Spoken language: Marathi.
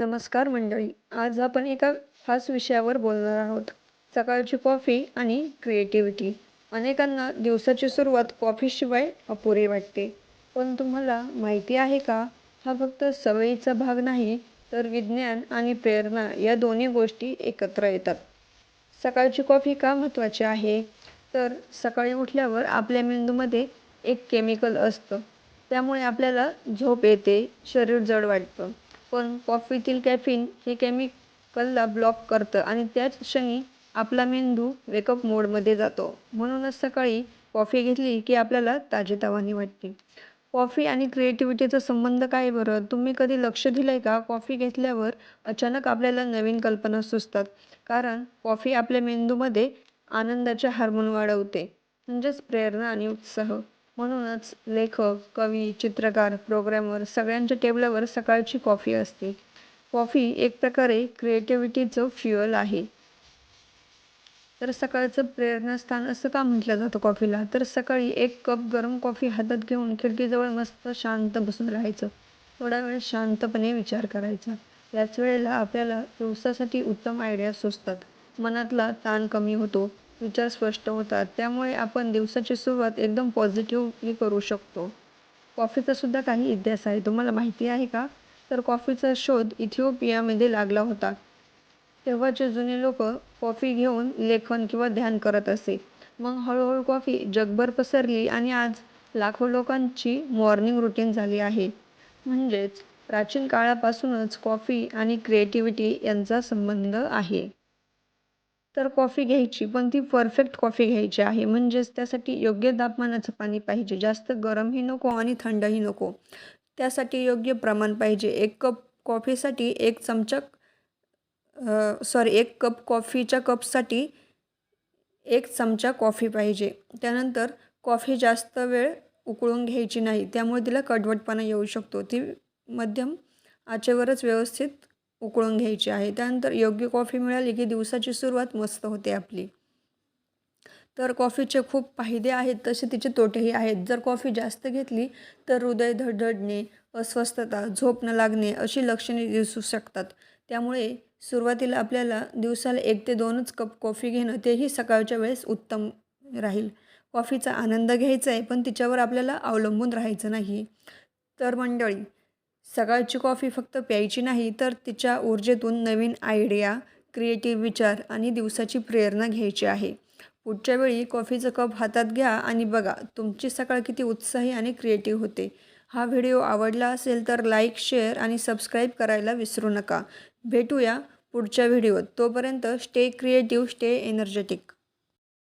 नमस्कार मंडळी आज आपण एका खास विषयावर बोलणार आहोत. सकाळची कॉफी आणि क्रिएटिव्हिटी अनेकांना दिवसाची सुरुवात कॉफीशिवाय अपुरी वाटते. पण तुम्हाला माहिती आहे का? हा फक्त सवयीचा भाग नाही तर विज्ञान आणि प्रेरणा या दोन्ही गोष्टी एकत्र येतात. सकाळची कॉफी का महत्त्वाची आहे? तर सकाळी उठल्यावर आपल्या मेंदूमध्ये एक केमिकल असतं. त्यामुळे आपल्याला झोप येते शरीर जड वाटतं. पण कॉफीतील कॅफिन हे केमिकलला ब्लॉक करतं आणि त्याच क्षणी आपला मेंदू वेकअप मोडमध्ये जातो. म्हणूनच सकाळी कॉफी घेतली की आपल्याला ताजेतवानी वाटते. कॉफी आणि क्रिएटिव्हिटीचा संबंध काय बरं? तुम्ही कधी लक्ष दिलं आहे का? कॉफी घेतल्यावर अचानक आपल्याला नवीन कल्पना सुचतात. कारण कॉफी आपल्या मेंदूमध्ये आनंदाचे हार्मोन वाढवते. म्हणजेच प्रेरणा आणि उत्साह. म्हणूनच लेखक कवी चित्रकार प्रोग्रॅमर सगळ्यांच्या टेबलावर सकाळची कॉफी असते. कॉफी एक प्रकारे क्रिएटिव्हिटीचं फ्युअल आहे. तर सकाळचं प्रेरणास्थान असं का म्हटलं जातं कॉफीला तर सकाळी एक कप गरम कॉफी हातात घेऊन खिडकीजवळ मस्त शांत बसून राहायचं. थोडा वेळ शांतपणे विचार करायचा. याच वेळेला आपल्याला दिवसासाठी उत्तम आयडिया सुचतात. मनातला ताण कमी होतो. विचार स्पष्ट होतात. त्यामुळे आपण दिवसाची सुरुवात एकदम पॉझिटिव्हली करू शकतो. कॉफीचा सुद्धा काही इतिहास आहे. तुम्हाला माहिती आहे का? तर कॉफीचा शोध इथिओपियामध्ये लागला होता. तेव्हाचे जुने लोक कॉफी घेऊन लेखन किंवा ध्यान करत असे. मग हळूहळू कॉफी जगभर पसरली आणि आज लाखो लोकांची मॉर्निंग रुटीन झाली आहे. म्हणजेच प्राचीन काळापासूनच कॉफी आणि क्रिएटिव्हिटी यांचा संबंध आहे. तर कॉफी घ्यायची पण ती परफेक्ट कॉफी घ्यायची आहे. म्हणजेच त्यासाठी योग्य तापमानाचं पाणी पाहिजे. जास्त गरमही नको आणि थंडही नको. त्यासाठी योग्य प्रमाण पाहिजे. एक कप कॉफीसाठी एक चमचा सॉरी एक कप कॉफीच्या कपसाठी एक चमचा कॉफी पाहिजे. त्यानंतर कॉफी जास्त वेळ उकळून घ्यायची नाही. त्यामुळे तिला कडवटपणा येऊ शकतो. ती मध्यम आचेवरच व्यवस्थित उकळून घ्यायची आहे. त्यानंतर योग्य कॉफी मिळाली की दिवसाची सुरुवात मस्त होते आपली. तर कॉफीचे खूप फायदे आहेत तसे तिचे तोटेही आहेत. जर कॉफी जास्त घेतली तर हृदय धडधडणे अस्वस्थता झोप न लागणे अशी लक्षणे दिसू शकतात. त्यामुळे सुरुवातीला आपल्याला दिवसाला एक ते दोनच कप कॉफी घेणं तेही सकाळच्या वेळेस उत्तम राहील. कॉफीचा आनंद घ्यायचा आहे पण तिच्यावर आपल्याला अवलंबून राहायचं नाही. तर मंडळी सकाळची कॉफी फक्त प्यायची नाही तर तिच्या ऊर्जेतून नवीन आयडिया क्रिएटिव्ह विचार आणि दिवसाची प्रेरणा घ्यायची आहे. पुढच्या वेळी कॉफीचं कप हातात घ्या आणि बघा तुमची सकाळ किती उत्साही आणि क्रिएटिव्ह होते. हा व्हिडिओ आवडला असेल तर लाईक शेअर आणि सबस्क्राईब करायला विसरू नका. भेटूया पुढच्या व्हिडिओत. तोपर्यंत स्टे क्रिएटिव्ह स्टे एनर्जेटिक.